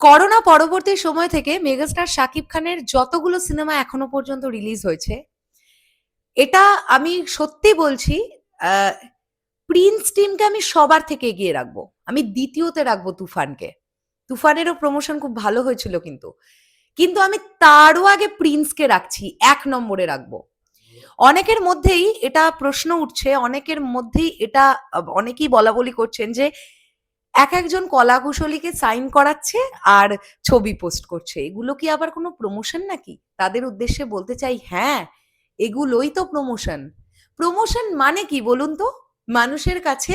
Corona পরবর্তী সময় থেকে মেগাস্টার শাকিব খানের যতগুলো সিনেমা এখনও পর্যন্ত রিলিজ হয়েছে, এটা আমি সত্যি বলছি প্রিন্স টিমকে আমি সবার থেকে এগিয়ে রাখব। আমি দ্বিতীয়তে রাখব তুফানকে। তুফানেরও প্রমোশন খুব ভালো হয়েছিল কিন্তু। কিন্তু আমি তারও আগে প্রিন্সকে রাখছি, এক নম্বরে রাখব। অনেকের মধ্যেই এটা প্রশ্ন উঠছে, অনেকের মধ্যেই এটা অনেকেই বলা বলি করছেন যে এক একজন কলাকুশলীকে সাইন করাচ্ছে আর ছবি পোস্ট করছে। এগুলো কি আবার কোনো প্রমোশন নাকি? তাদের উদ্দেশ্যে বলতে চাই হ্যাঁ এগুলোই তো প্রমোশন। প্রমোশন মানে কি বলুন তো? মানুষের কাছে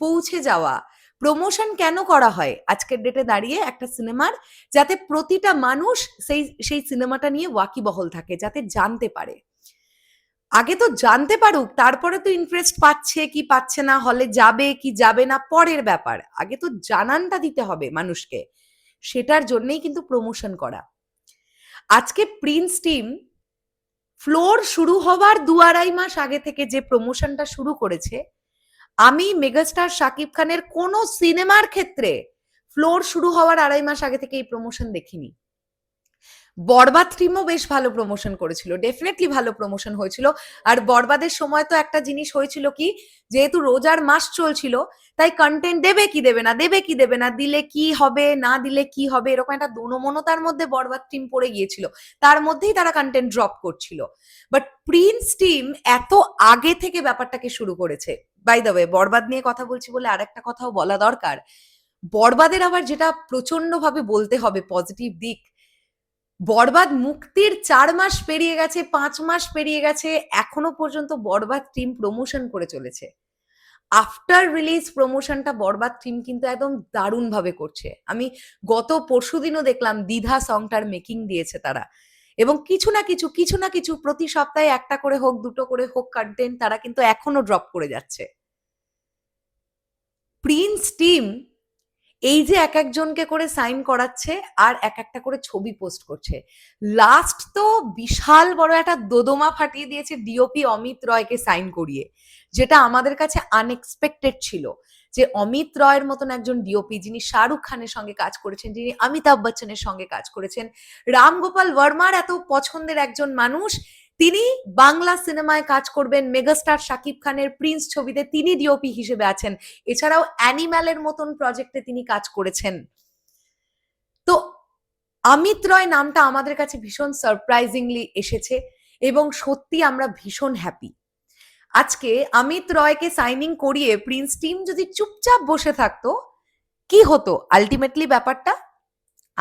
পৌঁছে যাওয়া। প্রমোশন কেন করা হয়? আজকের ডেটে দাঁড়িয়ে একটা সিনেমার যাতে প্রতিটা মানুষ সেই সেই সিনেমাটা নিয়ে ওয়াকিবহল থাকে, যাতে জানতে পারে। আগে তো জানতে পারুক, তারপরে তো ইন্টারেস্ট পাচ্ছে, কি পাচ্ছে না হলে যাবে, কি যাবে না, পরের ব্যাপার। আগে তো জানানটা দিতে হবে মানুষকে। সেটার জন্যই কিন্তু প্রমোশন করা। আজকে প্রিন্স টিম ফ্লোর শুরু হওয়ার দু আড়াই মাস আগে থেকে যে প্রমোশনটা শুরু করেছে, আমি মেগাস্টার শাকিব খানের কোন সিনেমার ক্ষেত্রে ফ্লোর শুরু হওয়ার আড়াই মাস আগে থেকে এই প্রমোশন দেখিনি। বরবাদ টিমও বেশ ভালো প্রমোশন করেছিল। ডেফিনেটলি ভালো প্রমোশন হয়েছিল। আর বরবাদের সময় তো একটা জিনিস হয়েছিল কি, যেহেতু রোজার মাস চলছিল, তাই কন্টেন্ট দেবে কি দেবে না, দেবে কি দেবে না, দিলে কি হবে, না দিলে কি হবে, এরকম একটা দোনমনতার মধ্যে বরবাদ টিম পড়ে গিয়েছিল। তার মধ্যেই তারা কন্টেন্ট ড্রপ করছিল। বাট প্রিন্স টিম এত আগে থেকে ব্যাপারটাকে শুরু করেছে। বাই দ্য ওয়ে বরবাদ নিয়ে কথা বলছি বলে আর একটা কথাও বলা দরকার। বরবাদের আবার যেটা প্রচণ্ড ভাবে বলতে হবে পজিটিভ দিক বরবাদ মুক্তির চার মাস পেরিয়ে গেছে, পাঁচ মাস পেরিয়ে গেছে, এখনও পর্যন্ত বরবাদ টিম প্রমোশন করে চলেছে। আফটার রিলিজ প্রমোশনটা বরবাদ টিম কিন্তু একদম দারুণ ভাবে করছে। আমি গত পরশুদিনও দেখলাম দ্বিধা সংটার মেকিং দিয়েছে তারা। এবং কিছু না কিছু কিছু না কিছু প্রতি সপ্তাহে একটা করে হোক, দুটো করে হোক কন্টেন্ট তারা কিন্তু এখনও ড্রপ করে যাচ্ছে। প্রিন্স টিম এই যে এক একজনকে করে সাইন করাচ্ছে আর এক একটা করে ছবি পোস্ট করছে। লাস্ট তো বিশাল বড় একটা দোদমা ফাটিয়ে দিয়েছে ডিওপি অমিত রয়কে সাইন করিয়ে, যেটা আমাদের কাছে আনএক্সপেক্টেড ছিল যে অমিত রয়ের মতন একজন ডিওপি যিনি শাহরুখ খানের সঙ্গে কাজ করেছেন, যিনি অমিতাভ বচ্চনের সঙ্গে কাজ করেছেন, রামগোপাল বর্মার এত পছন্দের একজন মানুষ তিনি বাংলা সিনেমায় কাজ করবেন মেগাস্টার শাকিব খানের প্রিন্স ছবিতে তিনি ডিওপি হিসেবে আছেন। এছাড়াও অ্যানিম্যালের মতন প্রজেক্টে তিনি কাজ করেছেন। তো অমিত রয় নামটা আমাদের কাছে ভীষণ সারপ্রাইজিংলি এসেছে এবং সত্যি আমরা ভীষণ হ্যাপি আজকে অমিত রয়কে সাইনিং করিয়ে প্রিন্স টিম যদি চুপচাপ বসে থাকতো, কি হতো আলটিমেটলি ব্যাপারটা?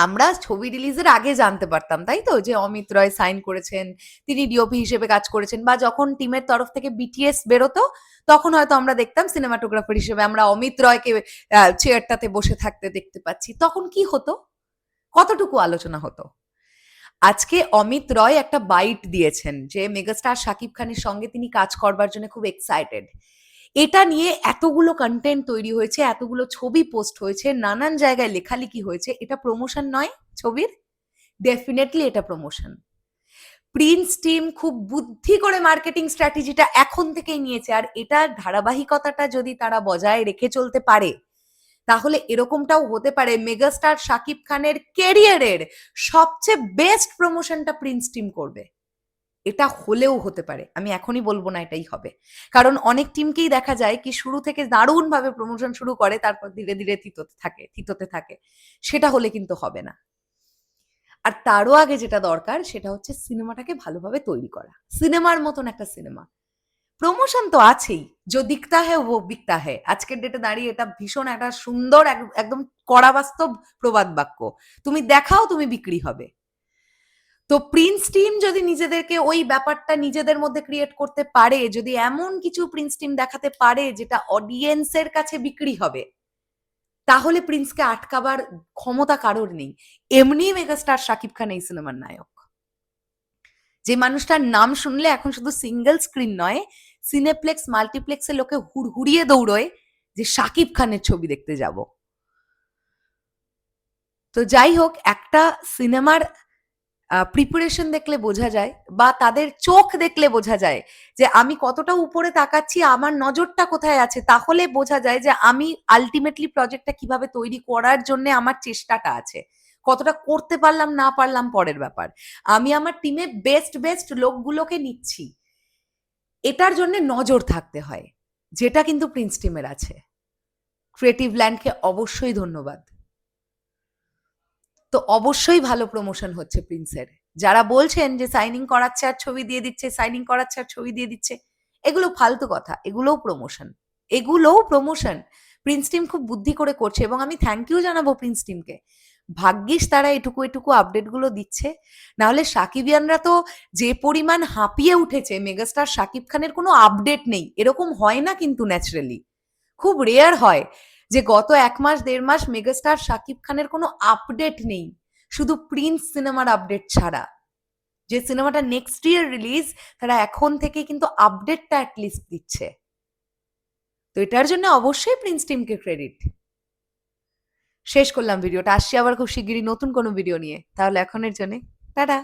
আমরা ছবি রিলিজের আগে জানতে পারতাম, তাই তো? যে অমিত রয় সাইন করেছেন, তিনি ডিওপি হিসেবে কাজ করেছেন, বা যখন টিমের তরফ থেকে বিটিএস বেরোতো, তখন হয়তো আমরা দেখতাম সিনেমাটোগ্রাফার হিসেবে আমরা অমিত রয়কে চেয়ারটাতে বসে থাকতে দেখতে পাচ্ছি। তখন কি হতো? কতটুকু আলোচনা হতো? আজকে অমিত রয় একটা বাইট দিয়েছেন, যে মেগাস্টার শাকিব খানের সঙ্গে তিনি কাজ করবার জন্য খুব এক্সাইটেড এটা নিয়ে এতগুলো কন্টেন্ট তৈরি হয়েছে, এতগুলো ছবি পোস্ট হয়েছে, নানান জায়গায় লেখালেখি হয়েছে। এটা প্রমোশন নয় ছবির ডেফিনেটলি এটা প্রমোশন প্রিন্স টিম খুব বুদ্ধি করে মার্কেটিং স্ট্র্যাটেজিটা এখন থেকেই নিয়েছে। আর এটার ধারাবাহিকতাটা যদি তারা বজায় রেখে চলতে পারে, তাহলে এরকমটাও হতে পারে। মেগাস্টার শাকিব খানের কেরিয়ারের সবচেয়ে বেস্ট প্রমোশনটা প্রিন্স টিম করবে। এটা হলেও হতে পারে। আমি এখনই বলব না এটাই হবে। কারণ অনেক টিমকেই দেখা যায় কি শুরু থেকে দারুণ ভাবে প্রমোশন শুরু করে, তারপর ধীরে ধীরে থিততে থাকে থিততে থাকে। সেটা হলে কিন্তু হবে না। আর তারও আগে যেটা দরকার, সেটা হচ্ছে সিনেমাটাকে ভালোভাবে তৈরি করা। সিনেমার মতন একটা সিনেমা। প্রমোশন তো আছেই। যে দিকতা হ্যাঁ ও বিকতা হ্যাঁ আজকের ডেটে দাঁড়িয়ে এটা ভীষণ একটা সুন্দর, এক- একদম কড়া বাস্তব প্রবাদ বাক্য। তুমি দেখাও, তুমি বিক্রি হবে। তো প্রিন্স টিম যদি নিজেদেরকে ওই ব্যাপারটা নিজেদের মধ্যে ক্রিয়েট করতে পারে, যদি এমন কিছু প্রিন্স টিম দেখাতে পারে যেটা অডিয়েন্সের কাছে বিক্রি হবে, তাহলে প্রিন্সকে আটকাবার ক্ষমতা কারোর নেই। এমনি মেগাস্টার শাকিব খান এই সিনেমার নায়ক। যে মানুষটার নাম শুনলে এখন শুধু সিঙ্গেল স্ক্রিন নয় সিনেপ্লেক্স মাল্টিপ্লেক্সে লোকে হুড়হুড়িয়ে দৌড়য় যে শাকিব খানের ছবি দেখতে যাব। তো যাই হোক, একটা সিনেমার প্রিপারেশন দেখলে বোঝা যায় বা তাদের চোখ দেখলে বোঝা যায় যে আমি কতটা উপরে তাকাচ্ছি, আমার নজরটা কোথায় আছে, তাহলে বোঝা যায় যে আমি আলটিমেটলি প্রজেক্টটা কীভাবে তৈরি করার জন্য আমার চেষ্টাটা আছে। কতটা করতে পারলাম, না পারলাম, পরের ব্যাপার। আমি আমার টিমে বেস্ট বেস্ট লোকগুলোকে নিচ্ছি। এটার জন্য নজর থাকতে হয়, যেটা কিন্তু প্রিন্স টিমের আছে। ক্রিয়েটিভ ল্যান্ডকে অবশ্যই ধন্যবাদ। তো অবশ্যই ভালো প্রমোশন হচ্ছে প্রিন্সের যারা বলছেন যে সাইনিং করাচ্ছে আর ছবি দিয়ে দিচ্ছে সাইনিং করাচ্ছে আর ছবি দিয়ে দিচ্ছে, এগুলো ফালতু কথা, এগুলোও প্রমোশন এগুলোও প্রমোশন প্রিন্স টিম খুব বুদ্ধি করে করছে এবং আমি থ্যাংক ইউ জানাব প্রিন্স টিমকে ভাগ্যিস তারা এটুকু এটুকু আপডেটগুলো দিচ্ছে। নাহলে সাকিবিয়ানরা তো যে পরিমাণ হাঁপিয়ে উঠেছে মেগাস্টার শাকিব খানের কোনো আপডেট নেই। এরকম হয় না কিন্তু ন্যাচারালি খুব রেয়ার হয়। যে গত এক মাস, দেড় মাস মেগাস্টার শাকিব খানের কোনো আপডেট নেই। শুধু প্রিন্স সিনেমার আপডেট ছাড়া। যে সিনেমাটা নেক্সট ইয়ার রিলিজ তারা এখন থেকে কিন্তু আপডেটটা অ্যাটলিস্ট দিচ্ছে। তো এটার জন্য অবশ্যই প্রিন্স টিমকে ক্রেডিট শেষ করলাম ভিডিওটা। আসছি আবার খুব শিগগিরই নতুন কোনো ভিডিও নিয়ে। তাহলে এখনের জন্য, টাটা।